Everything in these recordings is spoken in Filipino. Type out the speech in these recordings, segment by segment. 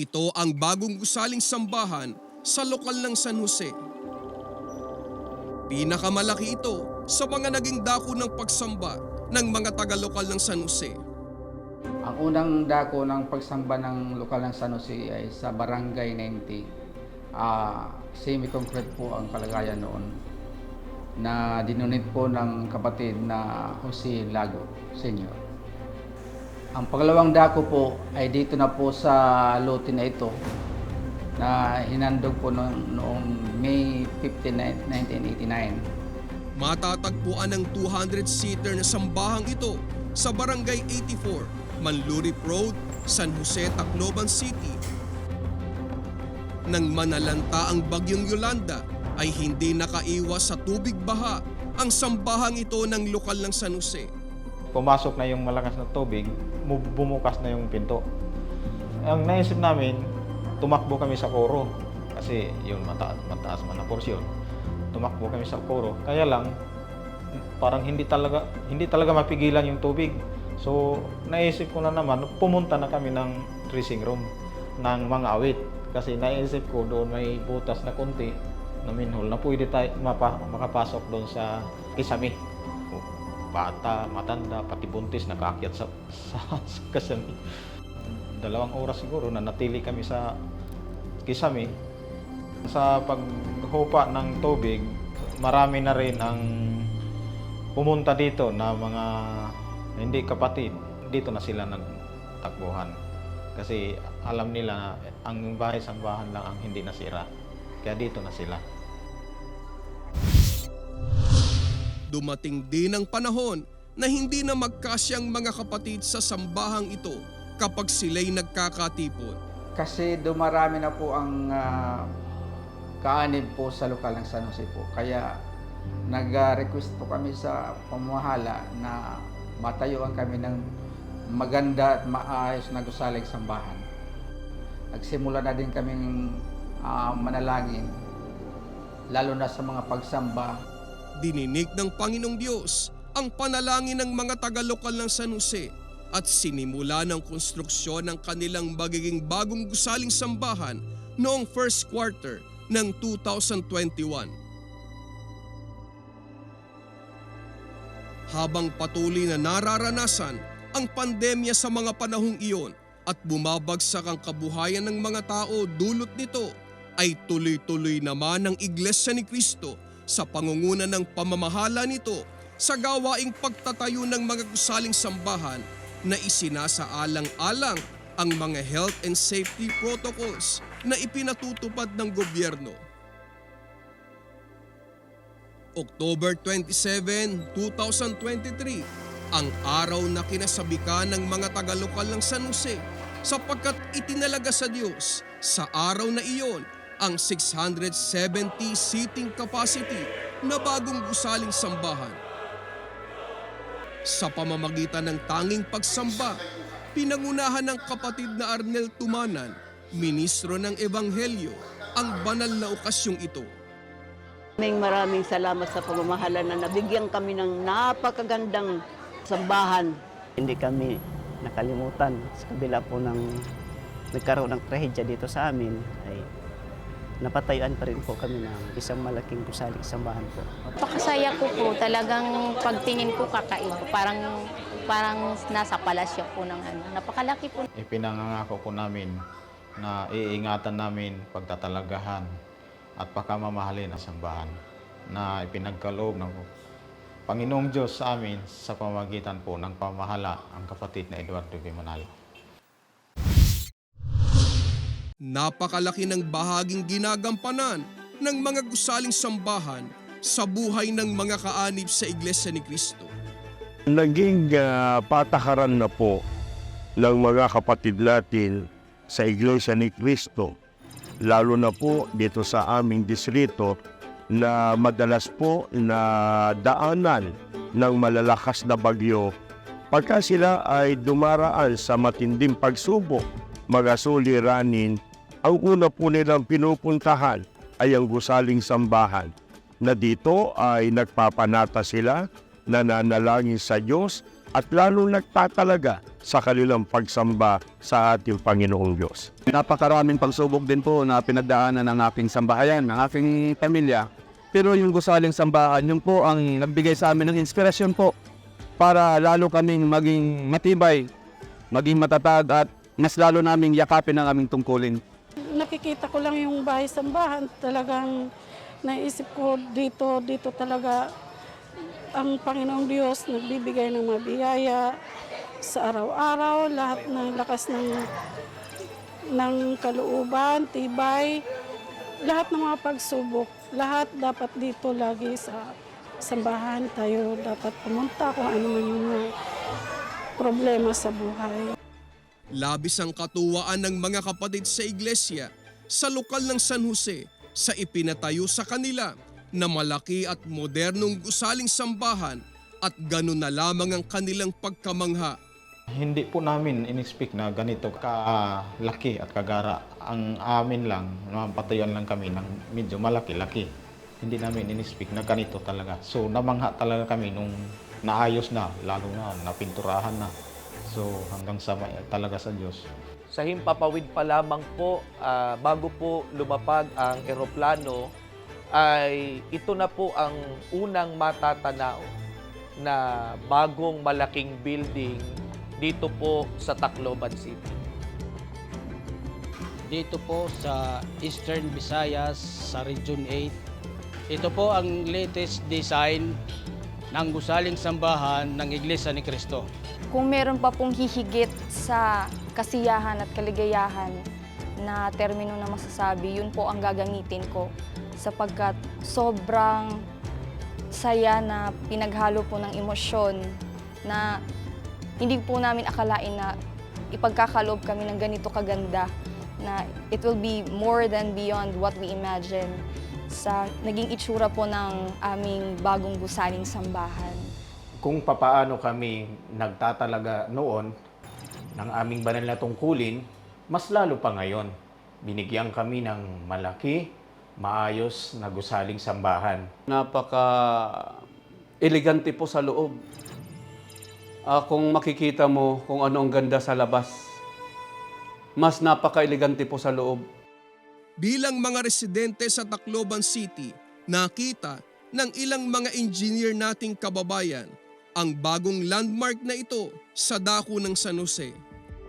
Ito ang bagong gusaling sambahan sa lokal ng San Jose. Pinakamalaki ito sa mga naging dako ng pagsamba ng mga taga-lokal ng San Jose. Ang unang dako ng pagsamba ng lokal ng San Jose ay sa Barangay 90. Ah, semi-concrete po ang kalagayan noon na dinunit po ng kapatid na Jose Lago Senior. Ang pangalawang dako po ay dito na po sa lote na ito na hinandog po noong, noong May 15, 1989. Matatagpuan ang 200-seater na sambahang ito sa Barangay 84, Manlurip Road, San Jose, Tacloban City. Nang manalanta ang bagyong Yolanda ay hindi nakaiwas sa tubig baha ang sambahang ito ng lokal ng San Jose. Pumasok na yung malakas na tubig, mu- bumukas na yung pinto. Ang naisip namin, tumakbo kami sa koro. Kasi yun, mataas, mataas man na porsyon. Tumakbo kami sa koro. Kaya lang, parang hindi talaga, hindi talaga mapigilan yung tubig. So, naisip ko na naman, pumunta na kami ng dressing room ng mga awit. Kasi naisip ko doon may butas na konti na minhole na pwede tayo mapa, makapasok doon sa kisame bata, matanda, pati buntis nakaakyat sa, sa, sa kasami. Dalawang oras siguro na natili kami sa kisami. Sa paghupa ng tubig, marami na rin ang pumunta dito na mga hindi kapatid. Dito na sila nagtakbuhan. Kasi alam nila na ang bahay sambahan lang ang hindi nasira. Kaya dito na sila. Dumating din ang panahon na hindi na magkasyang mga kapatid sa sambahang ito kapag sila'y nagkakatipon. Kasi dumarami na po ang ah, kaanib po sa lokal ng San Jose po. Kaya nag-request po kami sa pamahala na matayuan kami ng maganda at maayos na gusaling sambahan. Nagsimula na din kaming ah, manalangin, lalo na sa mga pagsamba Dininig ng Panginoong Diyos ang panalangin ng mga taga-lokal ng San Jose at sinimula ng konstruksyon ng kanilang magiging bagong gusaling sambahan noong first quarter ng 2021. Habang patuloy na nararanasan ang pandemya sa mga panahong iyon at bumabagsak ang kabuhayan ng mga tao dulot nito, ay tuloy-tuloy naman ang Iglesia ni Cristo sa pangunguna ng pamamahala nito sa gawaing pagtatayo ng mga gusaling sambahan na isinasaalang-alang ang mga health and safety protocols na ipinatutupad ng gobyerno. October 27, 2023, ang araw na kinasabikan ng mga taga-lokal ng San Jose sapagkat itinalaga sa Diyos sa araw na iyon ang 670 seating capacity na bagong gusaling sambahan. Sa pamamagitan ng tanging pagsamba, pinangunahan ng kapatid na Arnel Tumanan, ministro ng Ebanghelyo, ang banal na okasyong ito. Maraming maraming salamat sa pamamahala na nabigyan kami ng napakagandang sambahan. Hindi kami nakalimutan sa kabila po ng nagkaroon ng trahedya dito sa amin napatayuan pa rin po kami ng isang malaking gusaling sambahan po. Napakasaya ko po. Talagang pagtingin ko kakaiba. Parang, parang nasa palasyo po ng ano. Napakalaki po ipinangangako po namin na iingatan namin pagtatalagahan at pagkamamahalin ang sambahan na ipinagkaloob ng Panginoong Diyos sa amin sa pamagitan po ng pamahala ang kapatid na Eduardo B. Manalo. Napakalaki ng bahaging ginagampanan ng mga gusaling sambahan sa buhay ng mga kaanib sa Iglesia ni Cristo. naging ah, patakaran na po ng mga kapatid natin sa Iglesia ni Cristo, lalo na po dito sa aming distrito na madalas po na daanan ng malalakas na bagyo pagka sila ay dumaraan sa matinding pagsubok, mga suliranin, ang una po nilang pinupuntahan ay ang gusaling sambahan na dito ay nagpapanata sila nananalangin sa Diyos at lalo nagtatalaga sa kanilang pagsamba sa ating Panginoong Diyos. Napakaraming pagsubok din po na pinagdaanan ng aking sambahayan, ng aking pamilya. Pero yung gusaling sambahan, yun po ang nagbigay sa amin ng inspirasyon po para lalo kaming maging matibay, maging matatag at mas lalo naming yakapin ang aming tungkulin. Nakikita ko lang yung bahay sambahan, talagang naisip ko dito, dito talaga ang Panginoong Diyos nagbibigay ng mabiyaya sa araw-araw, lahat ng lakas ng ng kalooban, tibay, lahat ng mga pagsubok, lahat dapat dito lagi sa sambahan tayo dapat pumunta kung ano man yung problema sa buhay. Labis ang katuwaan ng mga kapatid sa iglesia sa lokal ng San Jose sa ipinatayo sa kanila na malaki at modernong gusaling sambahan at ganun na lamang ang kanilang pagkamangha. Hindi po namin in-expect na ganito kalaki at kagara. Ang amin lang, napatayuan lang kami ng medyo malaki-laki. Hindi namin in-expect na ganito talaga. So namangha talaga kami nung naayos na, lalo na napinturahan na. So hanggang sa talaga sa Diyos. Sa himpapawid pa lamang po, ah, bago po lumapag ang eroplano, ay ito na po ang unang matatanaw na bagong malaking building dito po sa Tacloban City. dito po sa Eastern Visayas sa Region 8. Ito po ang latest design ng gusaling sambahan ng Iglesia ni Cristo. Kung meron pa pong hihigit sa kasiyahan at kaligayahan na termino na masasabi, yun po ang gagamitin ko sapagkat sobrang saya na pinaghalo po ng emosyon na hindi po namin akalain na ipagkakaloob kami ng ganito kaganda na it will be more than beyond what we imagine sa naging itsura po ng aming bagong gusaling sambahan. Kung papaano kami nagtatalaga noon ng aming banal na tungkulin, mas lalo pa ngayon. Binigyan kami ng malaki, maayos na gusaling sambahan. napaka elegante po sa loob. Ah, kung makikita mo kung ano ang ganda sa labas, mas napaka-elegante po sa loob. Bilang mga residente sa Tacloban City, nakita ng ilang mga engineer nating kababayan ang bagong landmark na ito sa dako ng San Jose.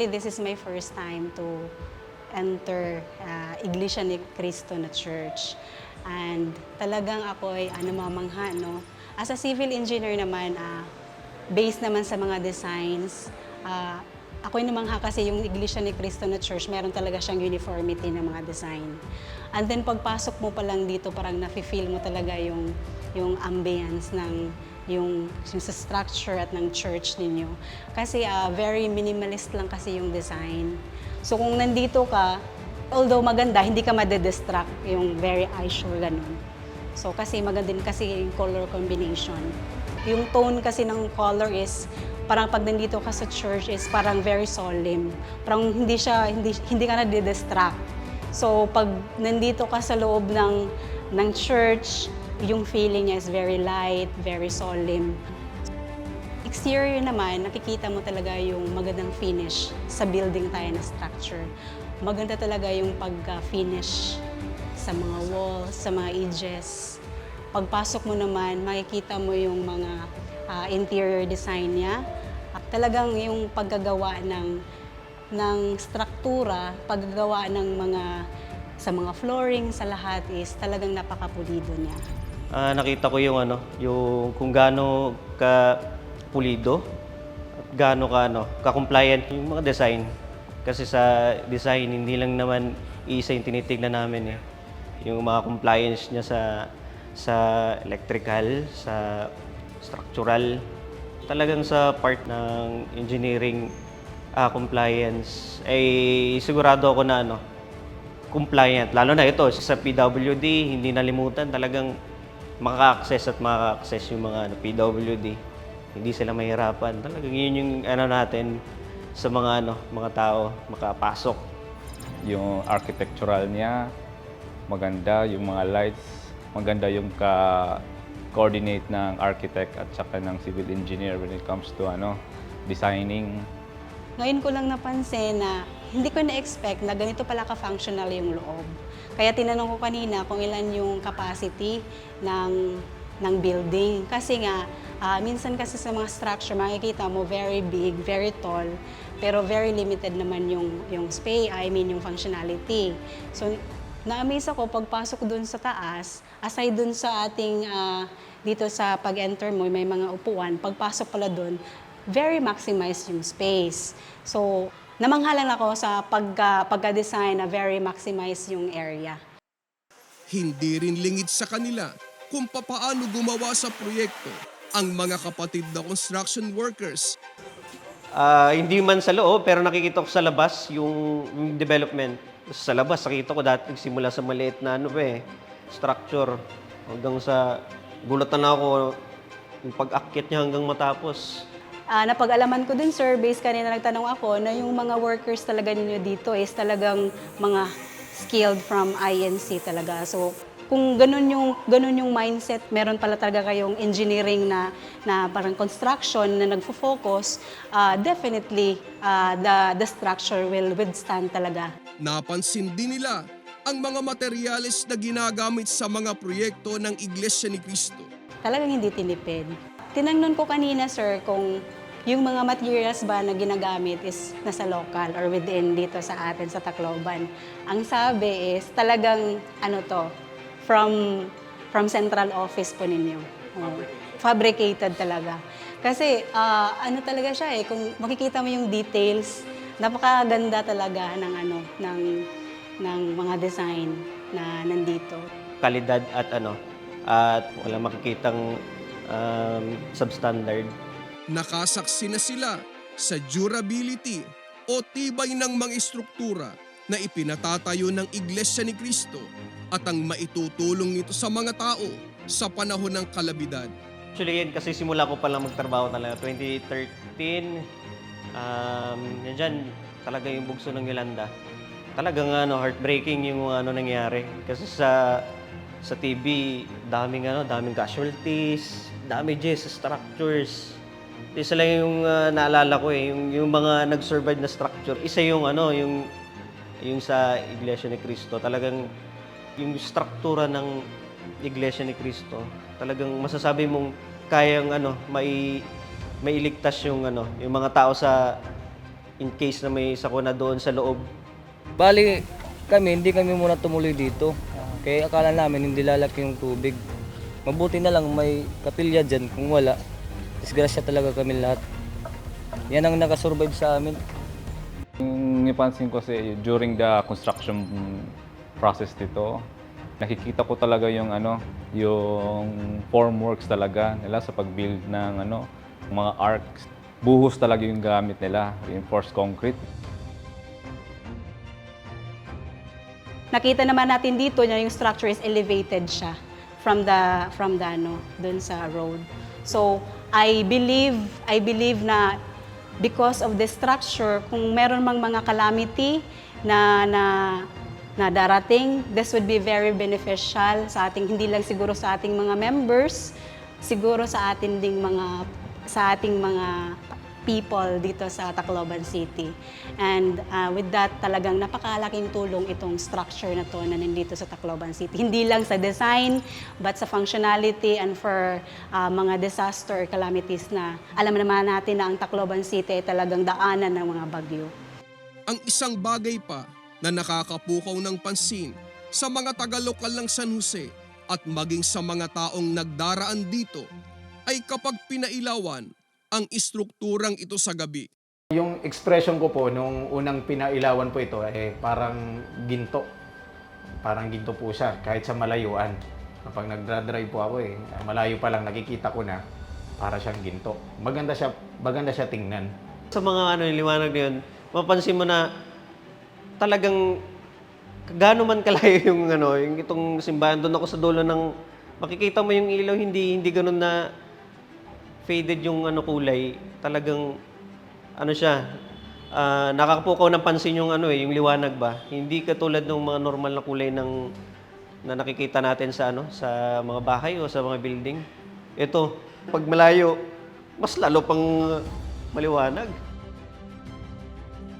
This is my first time to enter uh, Iglesia ni Cristo na church. And talagang ako ay ano, mamangha, no? As a civil engineer naman, ah, based naman sa mga designs, ah, ako yung namangha kasi yung Iglesia ni Cristo na church, meron talaga siyang uniformity ng mga design. And then pagpasok mo pa lang dito, parang nafe-feel mo talaga yung, yung ambience ng yung, yung sa structure at ng church ninyo. Kasi ah, very minimalist lang kasi yung design. So kung nandito ka, although maganda, hindi ka made-distract yung very eyesore ganun. So kasi maganda din kasi yung color combination. Yung tone kasi ng color is parang pag nandito ka sa church is parang very solemn. Parang hindi siya hindi hindi ka na distract. So pag nandito ka sa loob ng ng church, yung feeling niya is very light, very solemn. Exterior naman, nakikita mo talaga yung magandang finish sa building tayo na structure. Maganda talaga yung pag-finish sa mga walls, sa mga edges. Pagpasok mo naman, makikita mo yung mga ah, interior design niya. Talagang yung paggagawa ng ng struktura, paggagawa ng mga sa mga flooring, sa lahat is talagang napakapulido niya. Ah, nakita ko yung ano, yung kung gaano ka pulido at gaano ka ano, ka-compliant yung mga design. Kasi sa design hindi lang naman isa yung tinitignan namin eh. Yung mga compliance niya sa sa electrical, sa structural, talagang sa part ng engineering ah, compliance ay sigurado ako na ano, compliant. Lalo na ito, sa PWD, hindi nalimutan talagang maka-access at maka-access yung mga ano, PWD. Hindi sila mahirapan. Talagang yun yung ano natin sa mga ano, mga tao makapasok. Yung architectural niya, maganda. Yung mga lights, maganda yung ka coordinate ng architect at saka ng civil engineer when it comes to ano, designing. Ngayon ko lang napansin na hindi ko na-expect na ganito pala ka-functional yung loob. Kaya tinanong ko kanina kung ilan yung capacity ng, ng building. Kasi nga, ah, minsan kasi sa mga structure, makikita mo very big, very tall, pero very limited naman yung, yung space, I mean yung functionality. So, na-amaze ako pagpasok dun sa taas, aside dun sa ating ah, dito sa pag-enter mo, may mga upuan, pagpasok pala dun, very maximize yung space. So, namanghalan ako sa pagka, pagka-design na very maximize yung area. Hindi rin lingid sa kanila kung papaano gumawa sa proyekto ang mga kapatid na construction workers Ah, hindi man sa loob, pero nakikita ko sa labas yung, yung development. Sa labas, nakita ko dati simula sa maliit na ano eh, structure. Hanggang sa, gulatan na ako yung pag-akyat niya hanggang matapos. Ah, napag-alaman ko din, sir, based kanina nagtanong ako, na yung mga workers talaga ninyo dito is talagang mga skilled from INC talaga. So, kung ganun yung, ganun yung mindset, meron pala talaga kayong engineering na, na parang construction na nagfo-focus, ah, definitely ah, the, the structure will withstand talaga. Napansin din nila ang mga materyales na ginagamit sa mga proyekto ng Iglesia ni Cristo. talagang hindi tinipid. Tinangnon ko kanina, sir, kung yung mga materials ba na ginagamit is nasa local or within dito sa atin sa Tacloban. Ang sabi is talagang ano to, from from central office po ninyo. Oo. fabricated talaga. Kasi ah, ano talaga siya eh, kung makikita mo yung details, napakaganda talaga ng ano ng ng mga design na nandito. Kalidad at ano, at wala makikitang um, substandard. Nakasaksi na sila sa durability o tibay ng mga estruktura na ipinatatayo ng Iglesia ni Cristo at ang maitutulong nito sa mga tao sa panahon ng kalabidad. Actually, yan kasi simula ko palang magtrabaho talaga. 2013, um, yan dyan, talaga yung bugso ng Yolanda. Talagang ano, heartbreaking yung ano nangyari. Kasi sa sa TV, daming ano, daming casualties, damages sa structures. Isa lang yung ah, naalala ko eh, yung, yung mga nag-survive na structure. Isa yung ano, yung yung sa Iglesia ni Cristo. Talagang yung struktura ng Iglesia ni Cristo, talagang masasabi mong kayang ano, mai mailigtas yung ano, yung mga tao sa in case na may sakuna doon sa loob. Bali, kami, hindi kami muna tumuloy dito. Kaya akala namin hindi lalaki yung tubig. Mabuti na lang may kapilya dyan. Kung wala, disgrasya talaga kami lahat. Yan ang nakasurvive sa amin. Yung napansin ko kasi during the construction process dito, nakikita ko talaga yung ano, yung formworks talaga nila sa pag-build ng ano, mga arcs. Buhos talaga yung gamit nila, reinforced concrete. Nakita naman natin dito na yung structure is elevated siya from the from the ano dun sa road. So, I believe I believe na because of the structure, kung meron mang mga calamity na na na darating, this would be very beneficial sa ating hindi lang siguro sa ating mga members, siguro sa atin ding mga sa ating mga people dito sa Tacloban City. And uh, with that, talagang napakalaking tulong itong structure na to na nandito sa Tacloban City. Hindi lang sa design, but sa functionality and for uh, mga disaster calamities na alam naman natin na ang Tacloban City ay talagang daanan ng mga bagyo. Ang isang bagay pa na nakakapukaw ng pansin sa mga taga-lokal ng San Jose at maging sa mga taong nagdaraan dito ay kapag pinailawan ang istrukturang ito sa gabi. Yung expression ko po nung unang pinailawan po ito eh parang ginto. Parang ginto po siya kahit sa malayuan. Kapag nagdra-drive po ako eh, malayo pa lang nakikita ko na para siyang ginto. Maganda siya, maganda siya tingnan. Sa mga ano, yung liwanag na yun, mapansin mo na talagang gaano man kalayo yung ano, yung itong simbahan doon ako sa dulo ng makikita mo yung ilaw hindi hindi ganoon na faded yung ano kulay. Talagang ano siya, ah, nakakapukaw ng pansin yung ano eh, yung liwanag ba. Hindi katulad ng mga normal na kulay ng na nakikita natin sa ano, sa mga bahay o sa mga building. Ito, pag malayo, mas lalo pang maliwanag.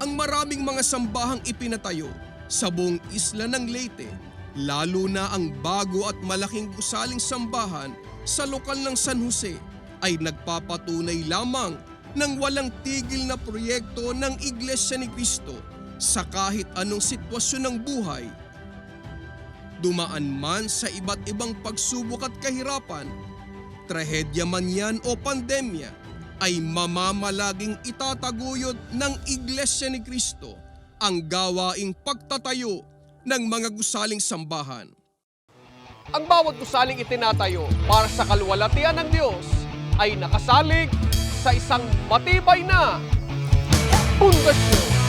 Ang maraming mga sambahang ipinatayo sa buong isla ng Leyte, lalo na ang bago at malaking gusaling sambahan sa lokal ng San Jose ay nagpapatunay lamang ng walang tigil na proyekto ng Iglesia ni Cristo sa kahit anong sitwasyon ng buhay. Dumaan man sa iba't ibang pagsubok at kahirapan, trahedya man yan o pandemya, ay mamamalaging itataguyod ng Iglesia ni Cristo ang gawaing pagtatayo ng mga gusaling sambahan. Ang bawat gusaling itinatayo para sa kaluwalhatian ng Diyos ay nakasalig sa isang matibay na pundasyon.